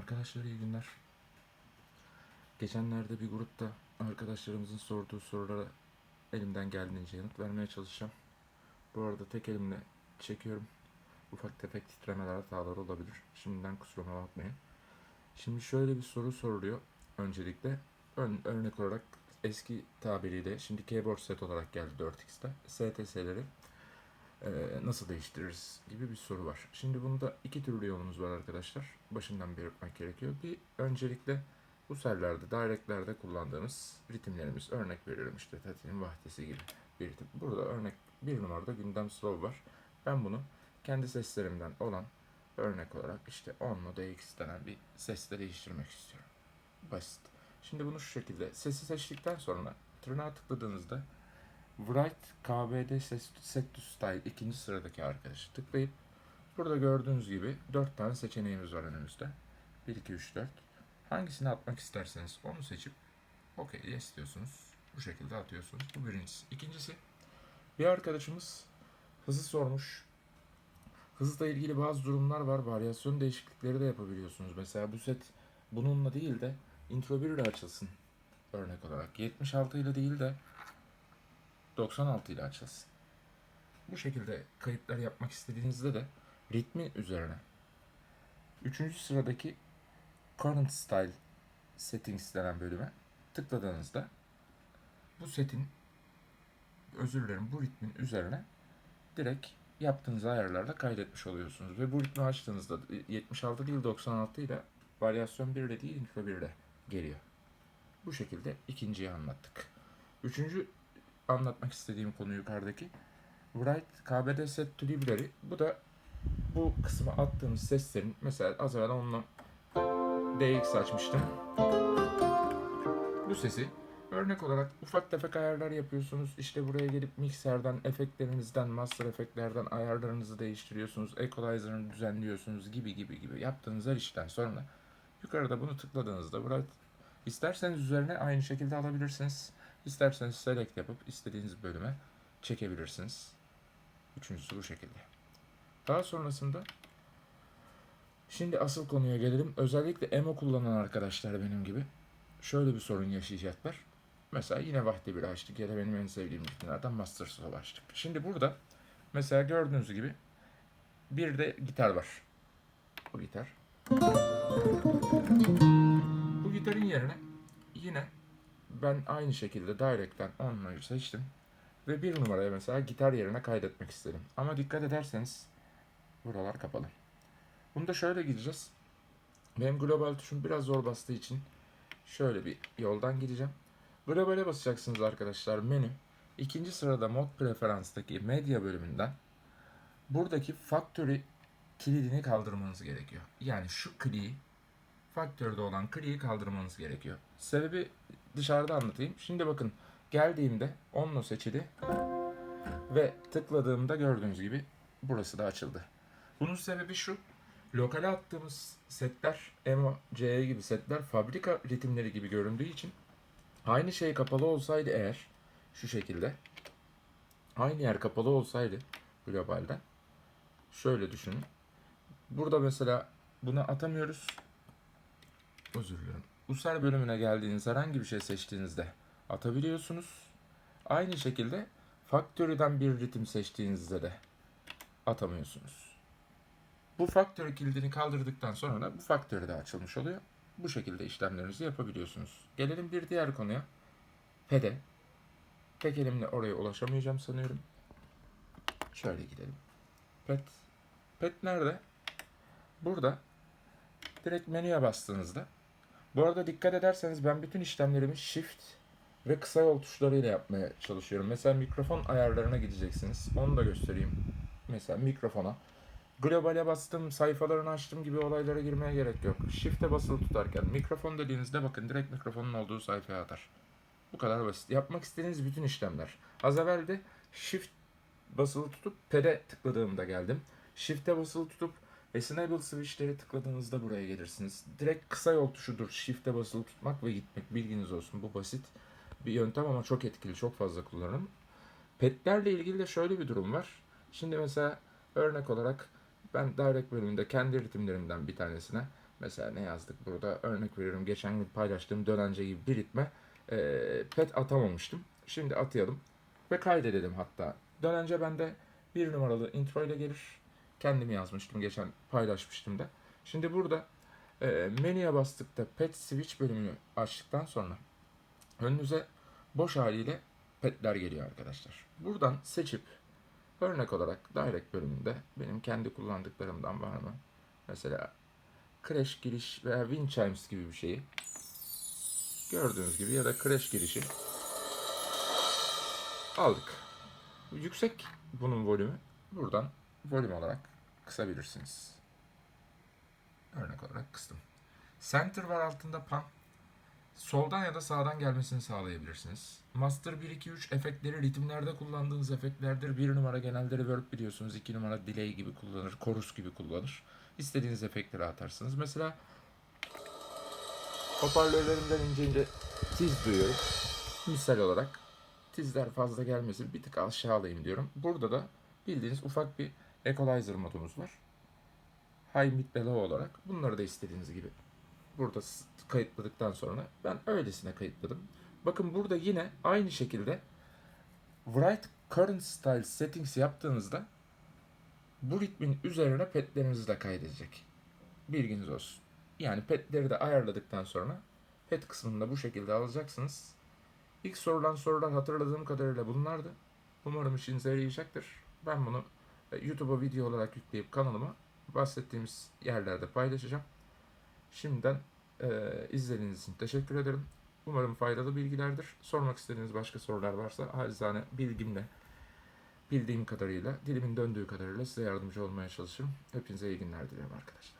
Arkadaşlar iyi günler. Geçenlerde bir grupta arkadaşlarımızın sorduğu sorulara elimden geldiğince yanıt vermeye çalışacağım. Bu arada tek elimle çekiyorum. Ufak tefek titremeler hatalar olabilir. Şimdiden kusuruma bakmayın. Şimdi şöyle bir soru soruluyor öncelikle. Ön, örnek olarak eski tabiriyle şimdi keyboard set olarak geldi 4x'te. STS'leri nasıl değiştiririz gibi bir soru var. Şimdi bunda iki türlü yolumuz var arkadaşlar. Başından belirtmek gerekiyor. Bir öncelikle bu sellerde, directlerde kullandığımız ritimlerimiz. Örnek veriyorum işte Tati'nin vahdesi gibi bir ritim. Burada örnek bir numarada gündem slow var. Ben bunu kendi seslerimden olan örnek olarak işte 10 mu DX denen bir sesle değiştirmek istiyorum. Basit. Şimdi bunu şu şekilde sesi seçtikten sonra tırnağa tıkladığınızda Write KBD ses, Set to Style ikinci sıradaki arkadaşı tıklayıp burada gördüğünüz gibi 4 tane seçeneğimiz var önümüzde. 1, 2, 3, 4. Hangisini atmak isterseniz onu seçip OK yes diyorsunuz. Bu şekilde atıyorsunuz. Bu birincisi. İkincisi bir arkadaşımız hızı sormuş. Hızla ilgili bazı durumlar var. Varyasyon değişiklikleri de yapabiliyorsunuz. Mesela bu set bununla değil de intro 1 ile açılsın. Örnek olarak. 76 ile değil de 96 ile açılsın. Bu şekilde kayıtlar yapmak istediğinizde de ritmi üzerine. Üçüncü sıradaki Current Style Settings denen bölüme tıkladığınızda bu setin özür dilerim bu ritmin üzerine direkt yaptığınız ayarlarla kaydetmiş oluyorsunuz. Ve bu ritmi açtığınızda 76 değil 96 ile varyasyon 1 ile değil intro 1 ile geliyor. Bu şekilde ikinciyi anlattık. Üçüncü anlatmak istediğim konu yukarıdaki. Write KBD set library. Bu da bu kısma attığımız seslerin mesela az evvel onunla DX açmıştım. Bu sesi örnek olarak ufak tefek ayarlar yapıyorsunuz. İşte buraya gelip mikserden, efektlerinizden, master efektlerden ayarlarınızı değiştiriyorsunuz. Equalizer'ını düzenliyorsunuz gibi gibi gibi yaptığınız her işten sonra yukarıda bunu tıkladığınızda Write isterseniz üzerine aynı şekilde alabilirsiniz. İsterseniz select yapıp istediğiniz bölüme çekebilirsiniz. Üçüncüsü bu şekilde. Daha sonrasında şimdi asıl konuya gelelim. Özellikle emo kullanan arkadaşlar benim gibi şöyle bir sorun yaşayacaklar. Mesela yine Vahdi bir açtık ya da benim en sevdiğim ritimlerden Master Soul açtık. Şimdi burada mesela gördüğünüz gibi bir de gitar var. Bu gitar. Bu gitarın yerine yine ben aynı şekilde Direct'ten onları seçtim. Ve bir numaraya mesela gitar yerine kaydetmek istedim. Ama dikkat ederseniz buralar kapalı. Bunu da şöyle gideceğiz. Benim global tuşum biraz zor bastığı için şöyle bir yoldan gideceğim. Globale basacaksınız arkadaşlar menü. İkinci sırada mod preferanstaki medya bölümünden buradaki factory kilidini kaldırmanız gerekiyor. Yani şu kliği faktörde olan kliği kaldırmanız gerekiyor. Sebebi dışarıda anlatayım. Şimdi bakın geldiğimde onunla seçili ve tıkladığımda gördüğünüz gibi burası da açıldı. Bunun sebebi şu. Lokale attığımız setler, Emo, CE gibi setler fabrika ritimleri gibi göründüğü için aynı şey kapalı olsaydı eğer şu şekilde aynı yer kapalı olsaydı globalde şöyle düşünün. Burada mesela buna atamıyoruz. Özür dilerim. User bölümüne geldiğiniz herhangi bir şey seçtiğinizde atabiliyorsunuz. Aynı şekilde Factory'den bir ritim seçtiğinizde de atamıyorsunuz. Bu Factory kilidini kaldırdıktan sonra da bu Factory de açılmış oluyor. Bu şekilde işlemlerinizi yapabiliyorsunuz. Gelelim bir diğer konuya. Pede. Tek elimle oraya ulaşamayacağım sanıyorum. Şöyle gidelim. Pet. Pet nerede? Burada direkt menüye bastığınızda bu arada dikkat ederseniz ben bütün işlemlerimi shift ve kısa yol tuşlarıyla yapmaya çalışıyorum. Mesela mikrofon ayarlarına gideceksiniz. Onu da göstereyim. Mesela mikrofona. Globale bastım, sayfalarını açtım gibi olaylara girmeye gerek yok. Shift'e basılı tutarken mikrofon dediğinizde bakın direkt mikrofonun olduğu sayfaya atar. Bu kadar basit. Yapmak istediğiniz bütün işlemler. Az evvel de Shift basılı tutup P'de tıkladığımda geldim. Shift'e basılı tutup Enable switch'leri tıkladığınızda buraya gelirsiniz. Direkt kısa yol tuşudur. Shift'e basılı tutmak ve gitmek. Bilginiz olsun. Bu basit bir yöntem ama çok etkili. Çok fazla kullanırım. Petlerle ilgili de şöyle bir durum var. Şimdi mesela örnek olarak ben Direct bölümünde kendi ritimlerimden bir tanesine Mesela ne yazdık burada? Örnek veriyorum geçen gün paylaştığım dönence gibi bir ritme eee, pet atamamıştım. Şimdi atayalım ve kaydedelim hatta. Dönence bende bir numaralı intro ile gelir. Kendim yazmıştım geçen paylaşmıştım da. Şimdi burada eee menüye bastıkta pet switch bölümünü açtıktan sonra önünüze boş haliyle petler geliyor arkadaşlar. Buradan seçip örnek olarak direct bölümünde benim kendi kullandıklarımdan var mı? Mesela crash giriş veya wind chimes gibi bir şeyi gördüğünüz gibi ya da crash girişi aldık. Yüksek bunun volümü. Buradan volüm olarak kısabilirsiniz. Örnek olarak kıstım. Center var altında pan. Soldan ya da sağdan gelmesini sağlayabilirsiniz. Master 1, 2, 3 efektleri ritimlerde kullandığınız efektlerdir. Bir numara genelde reverb biliyorsunuz. iki numara delay gibi kullanır. Chorus gibi kullanır. İstediğiniz efektleri atarsınız. Mesela hoparlörlerimden ince ince tiz duyuyorum. Misal olarak tizler fazla gelmesin bir tık aşağı alayım diyorum. Burada da bildiğiniz ufak bir equalizer modumuz var. High, mid ve low olarak. Bunları da istediğiniz gibi burada kayıtladıktan sonra ben öylesine kayıtladım. Bakın burada yine aynı şekilde Write Current Style Settings yaptığınızda bu ritmin üzerine petlerinizi de kaydedecek. Bilginiz olsun. Yani petleri de ayarladıktan sonra pet kısmını da bu şekilde alacaksınız. İlk sorulan sorular hatırladığım kadarıyla bunlardı. Umarım işinize yarayacaktır. Ben bunu YouTube'a video olarak yükleyip kanalıma bahsettiğimiz yerlerde paylaşacağım. Şimdiden e, izlediğiniz için teşekkür ederim. Umarım faydalı bilgilerdir. Sormak istediğiniz başka sorular varsa acizane bilgimle, bildiğim kadarıyla, dilimin döndüğü kadarıyla size yardımcı olmaya çalışırım. Hepinize iyi günler dilerim arkadaşlar.